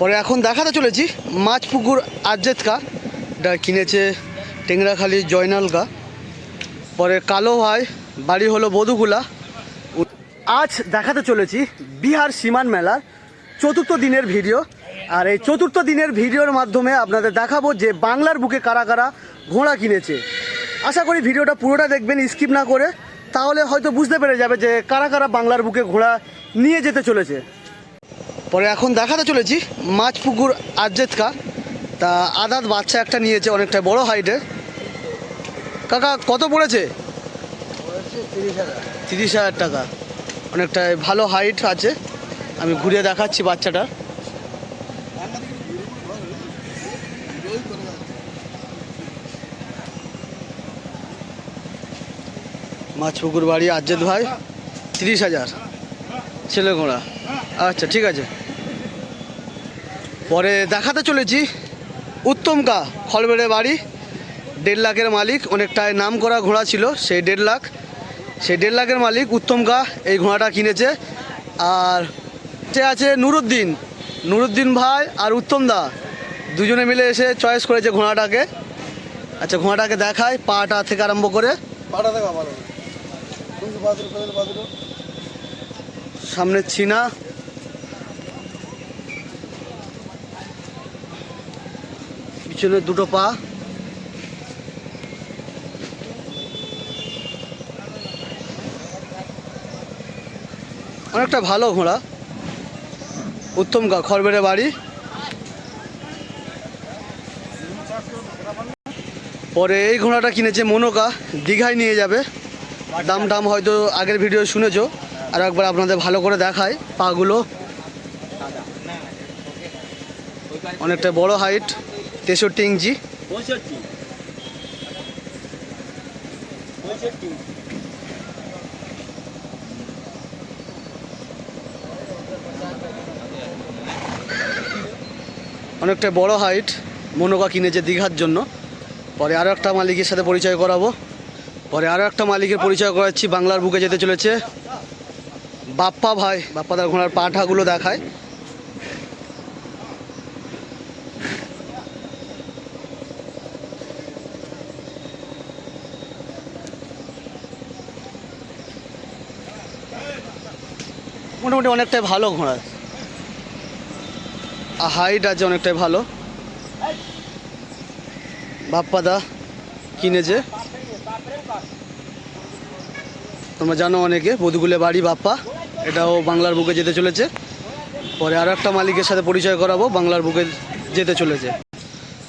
পরে এখন দেখাতে চলেছি মাছ পুকুর আজেতকা এটা কিনেছে টেংরাখালি জয়নালকা পরে কালো ভাই বাড়ি হলো বধুগুলা আজ দেখাতে চলেছি বিহার সীমান মেলার চতুর্থ দিনের ভিডিও। আর এই চতুর্থ দিনের ভিডিওর মাধ্যমে আপনাদের দেখাবো যে বাংলার বুকে কারা কারা ঘোড়া কিনেছে। আশা করি ভিডিওটা পুরোটা দেখবেন, স্কিপ না করে। তাহলে হয়তো বুঝতে পেরে যাবে যে কারা কারা বাংলার বুকে ঘোড়া নিয়ে যেতে চলেছে। পরে এখন দেখাতে চলেছি মাছ পুকুর আজেতকা তা আদাত বাচ্চা একটা নিয়েছে, অনেকটা বড় হাইটের। কাকা, কত পড়েছে? তিরিশ হাজার টাকা। অনেকটা ভালো হাইট আছে। আমি ঘুরিয়ে দেখাচ্ছি বাচ্চাটা। মাছ পুকুর বাড়ি আজ্জেদ ভাই, তিরিশ হাজার। ছেলে ঘোড়া। আচ্ছা ঠিক আছে। পরে দেখাতে চলেছি উত্তমকা খলবেড়ে বাড়ি। দেড় লাখের মালিক, অনেকটাই নাম করা ঘোড়া ছিল, সেই দেড় লাখ। সেই দেড় লাখের মালিক উত্তমকা এই ঘোড়াটা কিনেছে। আর সে আছে নুরুদ্দিন। নুরুদ্দিন ভাই আর উত্তম দা দুজনে মিলে এসে চয়েস করেছে ঘোড়াটাকে। আচ্ছা ঘোড়াটাকে দেখায় পাটা থেকে আরম্ভ করে। পাটা দেখা ভালো কিন্তু বাদুর পেলে বাদুর সামনে চীনা। পিছনে দুটো পা। অনেকটা ভালো ঘোড়া। উত্তম খড়বেড়ে বাড়ি। পরে এই ঘোড়াটা কিনেছে মনোকা দীঘায় নিয়ে যাবে। দাম টাম হয়তো আগের ভিডিও শুনেছো। আর একবার আপনাদের ভালো করে দেখায় পাগুলো। অনেকটা বড় হাইট তেষট্টি ইঞ্চি। অনেকটা বড় হাইট মনোকা কিনেছে দীঘার জন্য। পরে আরও একটা মালিকের সাথে পরিচয় করাবো। পরে আরও একটা মালিকের পরিচয় করাচ্ছি বাংলার বুকে যেতে চলেছে। বাপ্পা ভাই বাপ্পা তার ঘোড়ার পাঠাগুলো দেখায়। মোটামুটি অনেকটাই ভালো ঘোড়া। হাইট আছে অনেকটাই ভালো। বাপ্পাদা কিনেছে তোমরা জানো অনেকে বধুগুলে বাড়ি বাপ্পা। এটাও বাংলার বুকে যেতে চলেছে। পরে আরও একটা মালিকের সাথে পরিচয় করাবো, বাংলার বুকে যেতে চলেছে।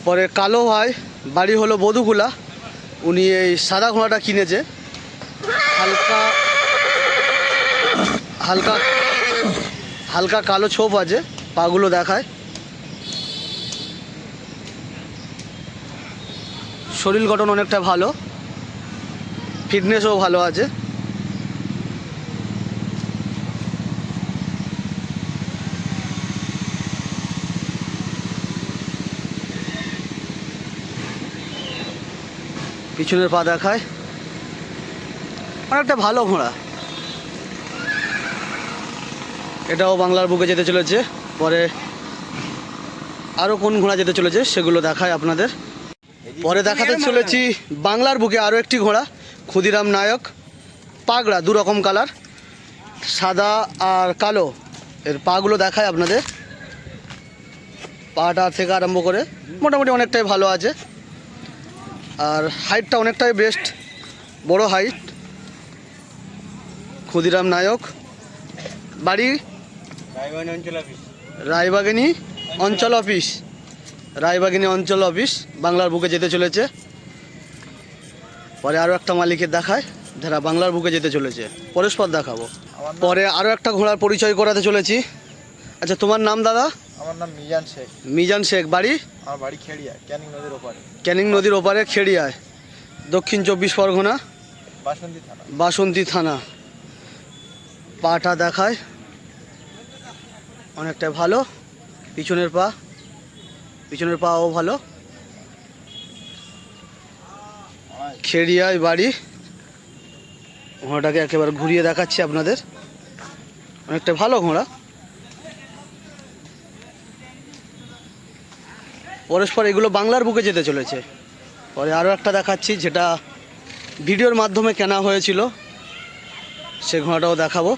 পরে কালো ভাই, বাড়ি হলো বধুগুলা উনি এই সাদা ঘোড়াটা কিনেছে। হালকা হালকা হালকা কালো ছোপ আছে, পাগুলো দেখায়। শরীর গঠন অনেকটা ভালো। ফিটনেসও ভালো আছে। পিছনের পা দেখায়। অনেকটা ভালো ঘোড়া। এটাও বাংলার বুকে যেতে চলেছে। পরে আরও কোন ঘোড়া যেতে চলেছে সেগুলো দেখায় আপনাদের। পরে দেখাতে চলেছি বাংলার বুকে আরও একটি ঘোড়া, ক্ষুদিরাম নায়ক, পাগড়া, দু রকম কালার, সাদা আর কালো। এর পাগুলো দেখায় আপনাদের। পাটা থেকে আরম্ভ করে মোটামুটি অনেকটাই ভালো আছে। আর হাইটটা অনেকটাই বেস্ট বড় হাইট ক্ষুদিরাম নায়ক বাড়ি রায়বাগিনী অঞ্চল অফিস রায়বাগিনী অঞ্চল অফিস বাংলার বুকে যেতে চলেছে। পরে আরও একটা মালিকের দেখায় যারা বাংলার বুকে যেতে চলেছে। পরস্পর দেখাবো। পরে আরও একটা ঘোড়ার পরিচয় করাতে চলেছি। আচ্ছা তোমার নাম দাদা? আমার নাম মিজান শেখ। মিজান শেখ বাড়ি? আমার বাড়ি খেড়িয়া ক্যানিং নদীর ওপারে। ক্যানিং নদীর ওপারে খেড়িয়ায়। দক্ষিণ চব্বিশ পরগনা? বাসন্তী থানা। বাসন্তী থানা। পাটা দেখায়। অনেকটা ভালো। পিছনের পা। পিছনের পাও ভালো। খেড়িয়ায় বাড়ি। ঘোড়াটাকে একেবারে ঘুরিয়ে দেখাচ্ছি আপনাদের। অনেকটা ভালো ঘোড়া। পরস্পর এগুলো বাংলার বুকে যেতে চলেছে। পরে আরও একটা দেখাচ্ছি, যেটা ভিডিওর মাধ্যমে কেনা হয়েছিল। সে ঘোড়াটাও দেখাবো।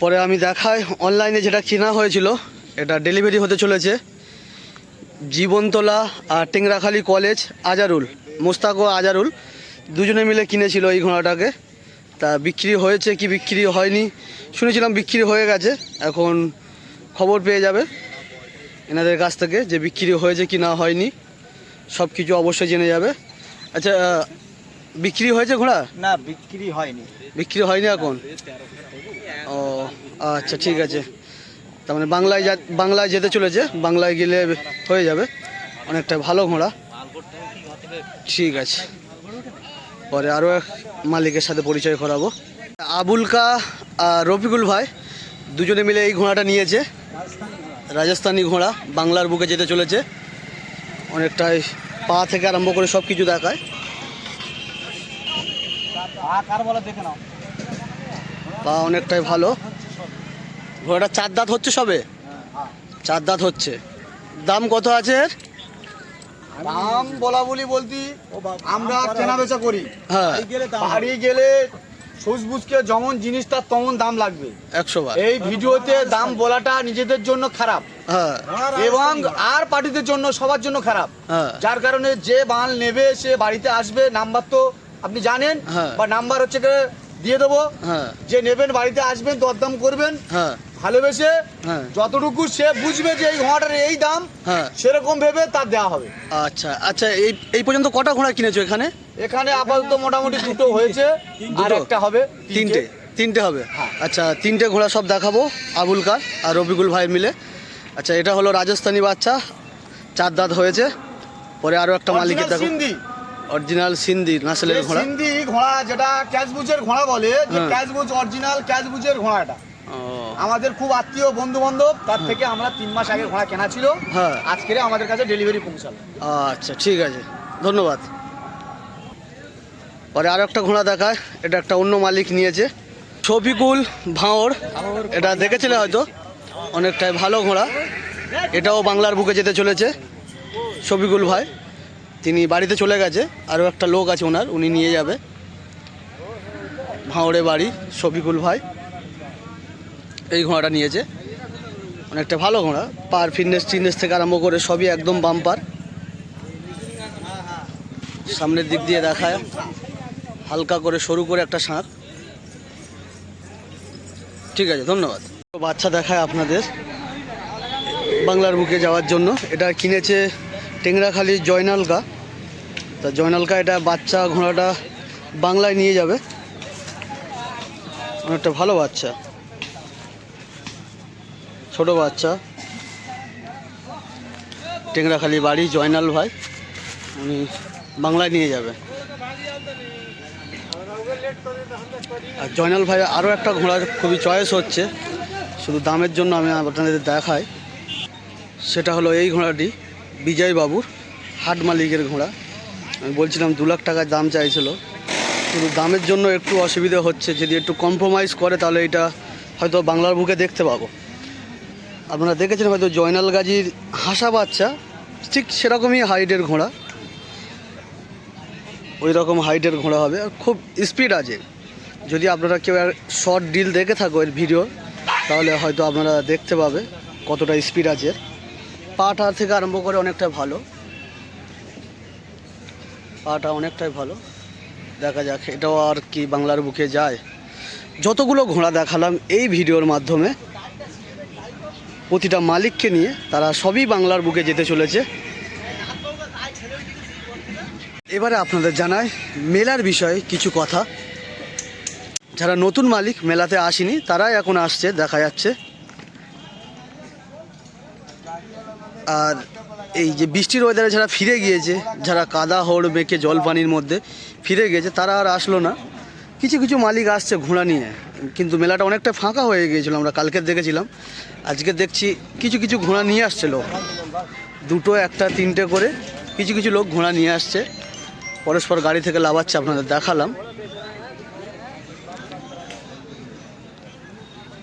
পরে আমি দেখাই অনলাইনে যেটা কেনা হয়েছিল, এটা ডেলিভারি হতে চলেছে। জীবনতলা আর টেংরাখালী কলেজ আজারুল, মোস্তাক ও আজারুল দুজনে মিলে কিনেছিল এই ঘোড়াটাকে। তা বিক্রি হয়েছে কি বিক্রি হয়নি, শুনেছিলাম বিক্রি হয়ে গেছে, এখন খবর পেয়ে যাবে। এনাদের কাছ থেকে যে বিক্রি হয়েছে কি না হয়নি সব কিছু অবশ্যই জেনে যাবে। আচ্ছা বিক্রি হয়েছে ঘোড়া? না বিক্রি হয়নি। বিক্রি হয়নি এখন? ও আচ্ছা ঠিক আছে। তার মানে বাংলায় যা বাংলায় যেতে চলেছে বাংলায় গেলে হয়ে যাবে। অনেকটা ভালো ঘোড়া। ঠিক আছে। পরে আরও এক মালিকের সাথে পরিচয় করাবো। আবুলকা আর রফিকুল ভাই দুজনে মিলে এই ঘোড়াটা নিয়েছে। রাজস্থানি ঘোড়া বাংলার বুকে যেতে চলেছে। অনেকটাই পা থেকে আরম্ভ করে সব কিছু দেখায়। পা অনেকটাই ভালো। ঘোড়াটা চার দাঁত হচ্ছে সবে? চার দাঁত হচ্ছে। দাম কত আছে এর? দাম বলা বলি বলতি আমরা কেনা বেচা করি। হ্যাঁ। গেলে সুজবুজকে যেমন জিনিস তার তেমন দাম লাগবে। একশো এই ভিডিওতে দাম বলাটা নিজেদের জন্য খারাপ। হ্যাঁ। এবং আর পার্টিদের জন্য সবার জন্য খারাপ। হ্যাঁ। যার কারণে যে মাল নেবে সে বাড়িতে আসবে নাম্বার তো আপনি জানেন। হ্যাঁ। বা নাম্বার হচ্ছে দিয়ে দেবো। হ্যাঁ। যে নেবেন বাড়িতে আসবেন দরদাম করবেন। হ্যাঁ। ভালোবেসে হ্যাঁ। যতটুকু সে বুঝবে যে এই ঘোড়াটার এই দাম হ্যাঁ। সেরকম ভেবে তার দেওয়া হবে। আচ্ছা আচ্ছা এই এই পর্যন্ত কটা ঘোড়া কিনেছো এখানে? এখানে আপাতত মোটামুটি দুটো হয়েছে। আর? একটা হবে তিনটে। তিনটে। হবে। হ্যাঁ। আচ্ছা তিনটে ঘোড়া সব দেখাবো আবুল কার আর রবিকুল ভাই মিলে। আচ্ছা এটা হলো রাজস্থানি বাচ্চা। চার দাঁত হয়েছে। পরে আরও একটা মালিকের দেখো। সিন্ধি। অরিজিনাল সিন্ধি নাসেলের ঘোড়া। সিন্ধি ঘোড়া যেটা ক্যাশবুজের ঘোড়া বলে যে হ্যাঁ। ক্যাশবুজ অরিজিনাল ক্যাশবুজের ঘোড়াটা ও, আমাদের খুব আত্মীয় বন্ধু বান্ধব তার থেকে আমরা তিন মাস আগে ঘোড়া কেনা ছিল। হ্যাঁ। আজকে আমাদের কাছে ডেলিভারি পৌঁছালো। আচ্ছা ঠিক আছে। ধন্যবাদ। পরে আরও একটা ঘোড়া দেখায়। এটা একটা অন্য মালিক নিয়েছে। শফিকুল ভাঁড় এটা দেখেছিলে হয়তো? অনেকটাই ভালো ঘোড়া। এটাও বাংলার বুকে যেতে চলেছে শফিকুল ভাই। তিনি বাড়িতে চলে গেছে। আরও একটা লোক আছে ওনার, উনি নিয়ে যাবে। ভাঁড়ে বাড়ি শফিকুল ভাই। এই ঘোড়াটা নিয়েছে। অনেকটা ভালো ঘোড়া। পার ফিটনেস টিটনেস থেকে আরম্ভ করে সবই একদম বাম্পার সামনের দিক দিয়ে দেখায়। হালকা করে সরু করে একটা শাঁখ। ঠিক আছে, ধন্যবাদ। বাচ্চা দেখায় আপনাদের বাংলার বুকে যাওয়ার জন্য। এটা কিনেছে টেংরাখালি জয়নালকা। তা জয়নালকা এটা বাচ্চা ঘোড়াটা বাংলায় নিয়ে যাবে। অনেকটা ভালো বাচ্চা। ছোট বাচ্চা। টেংরাখালি বাড়ি, জয়নাল ভাই। উনি বাংলায় নিয়ে যাবে। আর জয়নাল ভাই, আরও একটা ঘোড়ার খুবই চয়েস হচ্ছে। শুধু দামের জন্য আমি আপনাদের দেখাই। সেটা হলো এই ঘোড়াটি বিজয় বাবুর হাট মালিকের ঘোড়া। আমি বলছিলাম দু লাখ টাকার দাম চাইছিল। শুধু দামের জন্য একটু অসুবিধা হচ্ছে, যদি একটু কম্প্রোমাইজ করে তাহলে এটা হয়তো বাংলার বুকে দেখতে পাবো। আপনারা দেখেছেন হয়তো জয়নাল গাজীর হাসা বাচ্চা, ঠিক সেরকমই হাইটের ঘোড়া। ওই রকম হাইটের ঘোড়া হবে। আর খুব স্পিড আছে। যদি আপনারা কেউ শর্ট ডিল দেখে থাকো এর ভিডিও তাহলে হয়তো আপনারা দেখতে পাবে কতটা স্পিড আছে। পাটা থেকে আরম্ভ করে অনেকটা ভালো। পাটা অনেকটাই ভালো। দেখা যাক, এটাও আর কি বাংলার বুকে যায়। যতগুলো ঘোড়া দেখালাম এই ভিডিওর মাধ্যমে, প্রতিটা মালিককে নিয়ে তারা সবই বাংলার বুকে যেতে চলেছে। এবারে আপনাদের জানাই মেলার বিষয়ে কিছু কথা। যারা নতুন মালিক মেলাতে আসেনি, তারাই এখন আসছে, দেখা যাচ্ছে। আর এই যে বৃষ্টির ওয়েদারে যারা ফিরে গিয়েছে, যারা কাদা, হড়, বেঁকে জল পানির মধ্যে ফিরে গিয়েছে, তারা আর আসলো না। কিছু কিছু মালিক আসছে ঘোড়া নিয়ে, কিন্তু মেলাটা অনেকটা ফাঁকা হয়ে গিয়েছিল, আমরা কালকে দেখেছিলাম। আজকে দেখছি কিছু কিছু ঘোড়া নিয়ে আসছে লোক। দুটো, একটা, তিনটে করে কিছু কিছু লোক ঘোড়া নিয়ে আসছে। পরস্পর গাড়ি থেকে লাভাচ্ছে আপনাদের দেখালাম।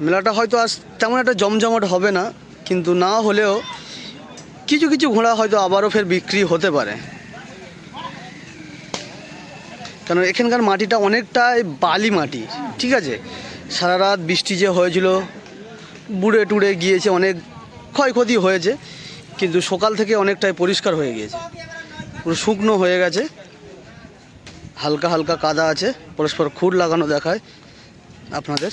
মেলাটা হয়তো আজ তেমন একটা জমজমাট হবে না, কিন্তু না হলেও কিছু কিছু ঘোড়া হয়তো আবারও ফের বিক্রি হতে পারে। কারণ এখানকার মাটিটা অনেকটাই বালি মাটি, ঠিক আছে? সারা রাত বৃষ্টি যে হয়েছিল, বুড়ে টুড়ে গিয়েছে, অনেক ক্ষয়ক্ষতি হয়েছে, কিন্তু সকাল থেকে অনেকটাই পরিষ্কার হয়ে গিয়েছে। পুরো শুকনো হয়ে গেছে। হালকা হালকা কাদা আছে পরস্পর খুর লাগানো দেখায় আপনাদের।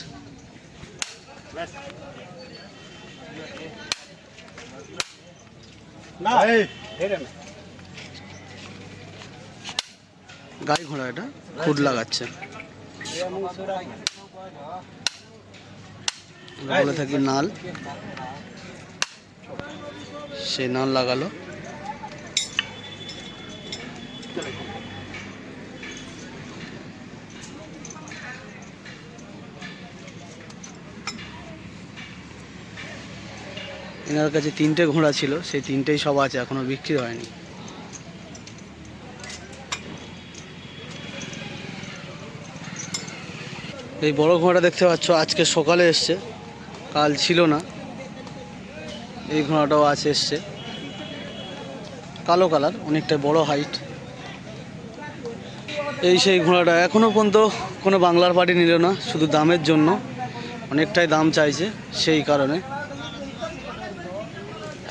গাই ঘোড়া এটা খুর লাগাচ্ছে। বলে থাকি নাল। সে নাল লাগালো। এনার কাছে তিনটে ঘোড়া ছিল, সেই তিনটেই সব আছে, এখনও বিক্রি হয়নি। এই বড় ঘোড়াটা দেখতে পাচ্ছ, আজকে সকালে এসছে, কাল ছিল না। এই ঘোড়াটাও আছে এসছে। কালো কালার, অনেকটা বড় হাইট এই সেই ঘোড়াটা এখনও পর্যন্ত কোনো বাংলার পার্টি নিল না, শুধু দামের জন্য। অনেকটাই দাম চাইছে, সেই কারণে।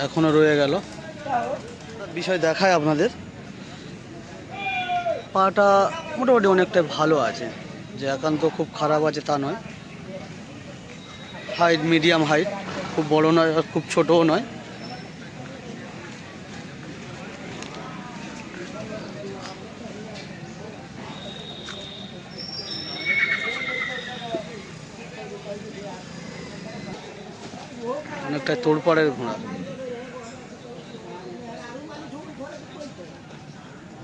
এখনও রয়ে গেল। বিষয় দেখায় আপনাদের। পাটা মোটামুটি অনেকটাই ভালো আছে। যে একান্ত খুব খারাপ আছে তা নয়। হাইট মিডিয়াম হাইট খুব বড় নয় আর খুব ছোটও নয়। অনেকটা তোড়পাড়ের ঘোড়া।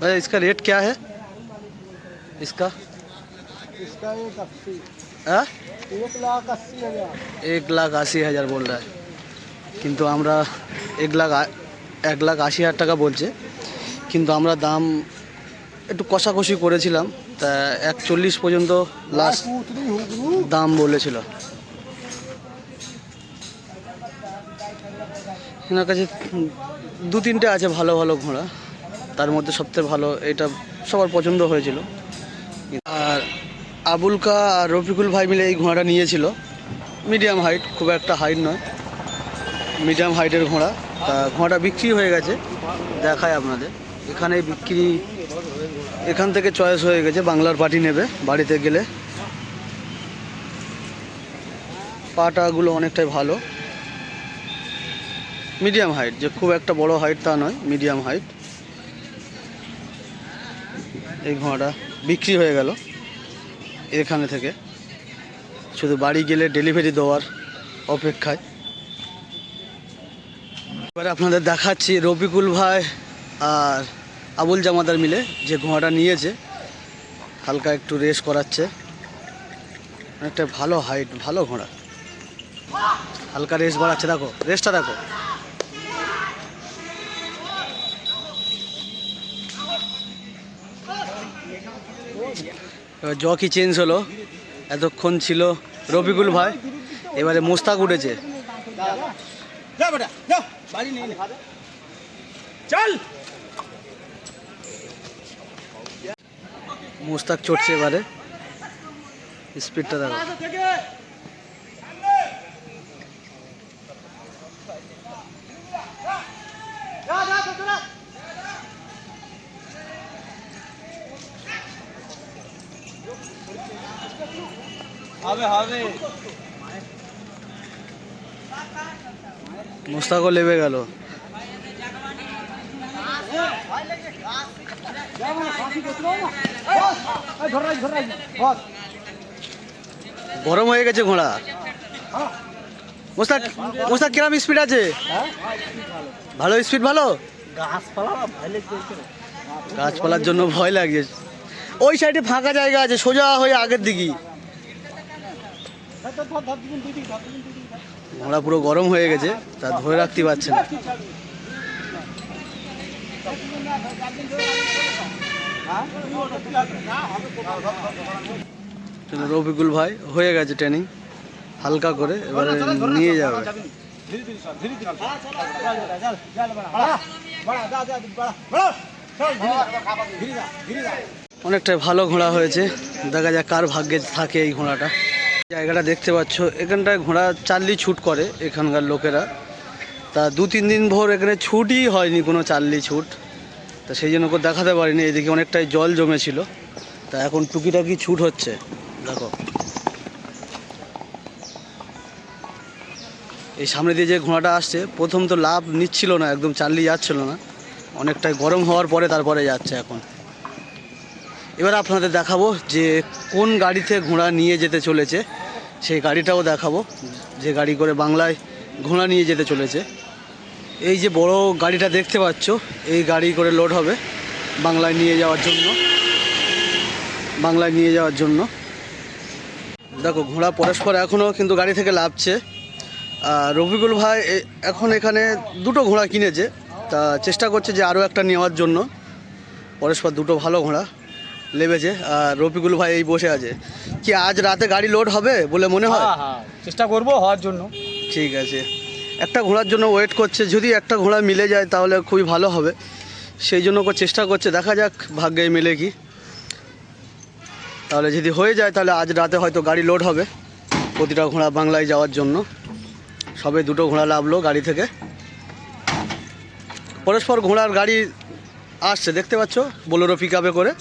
भैया इसका रेट क्या है? इसका? इसका एक लाख अस्सी हज़ार। एक लाख আশি হাজার বল রা কিন্তু আমরা এক লাখ এক লাখ আশি হাজার টাকা বলছে কিন্তু আমরা দাম একটু কষাকষি করেছিলাম তা একচল্লিশ পর্যন্ত লাস্ট দাম বলেছিল। এনার কাছে দু তিনটে আছে ভালো ভালো ঘোড়া। তার মধ্যে সবথেকে ভালো এটা সবার পছন্দ হয়েছিল। আর আবুলকা আর রফিকুল ভাই মিলে এই ঘোড়াটা নিয়েছিল। মিডিয়াম হাইট, খুব একটা হাইট নয়। মিডিয়াম হাইটের ঘোড়া। তা ঘোড়াটা বিক্রি হয়ে গেছে দেখায় আপনাদের। এখানে বিক্রি, এখান থেকে চয়েস হয়ে গেছে, বাংলার পার্টি নেবে বাড়িতে গেলে। পাটাগুলো অনেকটাই ভালো। মিডিয়াম হাইট, যে খুব একটা বড় হাইট তা নয়, মিডিয়াম হাইট। এই ঘোড়াটা বিক্রি হয়ে গেল এখানে থেকে। শুধু বাড়ি গেলে ডেলিভারি দেওয়ার অপেক্ষায়। এবারে আপনাদের দেখাচ্ছি রবিকুল ভাই আর আবুল জামাদার মিলে যে ঘোড়াটা নিয়েছে। হালকা একটু রেস করাচ্ছে। অনেকটা ভালো হাইট ভালো ঘোড়া। হালকা রেস বাড়াচ্ছে, দেখো রেসটা দেখো। জকি চেঞ্জ হলো? এতক্ষণ ছিল রবিকুল ভাই এবারে মোস্তাক উঠেছে। মোস্তাক চড়ছে এবারে। স্পিডটা দেখো মোস্তাকও লেবে গেল। গরম হয়ে গেছে ঘোড়া। মোস্তাক মোস্তাক, কিরম স্পিড আছে? ভালো স্পিড ভালো? গাছপালা গাছপালার জন্য ভয় লাগে ওই সাইডে ফাঁকা জায়গা আছে, সোজা হয়ে আগের দিকে ধর ধর ধর দিন দিদি ধর দিন দিদি ঘোড়া পুরো গরম হয়ে গেছে, তা ধরে রাখতে পারছে না। রফিকুল ভাই, হয়ে গেছে ট্রেনিং হালকা করে এবারে নিয়ে যাবে। অনেকটাই ভালো ঘোড়া হয়েছে। দেখা যাক কার ভাগ্যে থাকে এই ঘোড়াটা। জায়গাটা দেখতে পাচ্ছ। এখানটায় ঘোড়া চাললি ছুট করে এখানকার লোকেরা। তা দু, তিন দিন ভোর এখানে ছুটই হয়নি কোনো চাল্লি ছুট। তা সেই জন্য দেখাতে পারিনি, এদিকে অনেকটাই জল জমেছিল। তা এখন টুকিটাকি ছুট হচ্ছে। দেখো। এই সামনে দিয়ে যে ঘোড়াটা আসছে, প্রথম তো লাভ নিচ্ছিল না, একদম চাল্লি যাচ্ছিল না। অনেকটাই গরম হওয়ার পরে তারপরে যাচ্ছে এখন। এবার আপনাদের দেখাবো যে কোন গাড়িতে ঘোড়া নিয়ে যেতে চলেছে। সেই গাড়িটাও দেখাবো। যে গাড়ি করে বাংলায় ঘোড়া নিয়ে যেতে চলেছে। এই যে বড় গাড়িটা দেখতে পাচ্ছ, এই গাড়ি করে লোড হবে বাংলায় নিয়ে যাওয়ার জন্য। বাংলায় নিয়ে যাওয়ার জন্য। দেখো, ঘোড়া পরস্পর এখনও কিন্তু গাড়ি থেকে লাভছে রফিকুল ভাই এখন এখানে দুটো ঘোড়া কিনেছে। তা চেষ্টা করছে যে আরও একটা নেওয়ার জন্য। পরস্পর দুটো ভালো ঘোড়া। লেবেছে আর রফিকুল ভাই এই বসে আছে। কি আজ রাতে গাড়ি লোড হবে বলে মনে হয়? হ্যাঁ হ্যাঁ চেষ্টা করব হওয়ার জন্য। ঠিক আছে। একটা ঘোড়ার জন্য ওয়েট করছে যদি একটা ঘোড়া মিলে যায় তাহলে খুবই ভালো হবে। সেই জন্য চেষ্টা করছে দেখা যাক ভাগ্যে মিলে কি। তাহলে যদি হয়ে যায় তাহলে আজ রাতে হয়তো গাড়ি লোড হবে প্রতিটা ঘোড়া বাংলায় যাওয়ার জন্য। সবে দুটো ঘোড়া লাভলো গাড়ি থেকে। পরস্পর ঘোড়ার গাড়ি আসছে দেখতে পাচ্ছ? বোলেরো পিক করে।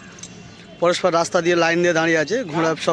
পরস্পর রাস্তা দিয়ে লাইন দিয়ে দাঁড়িয়ে আছে ঘোড়া সব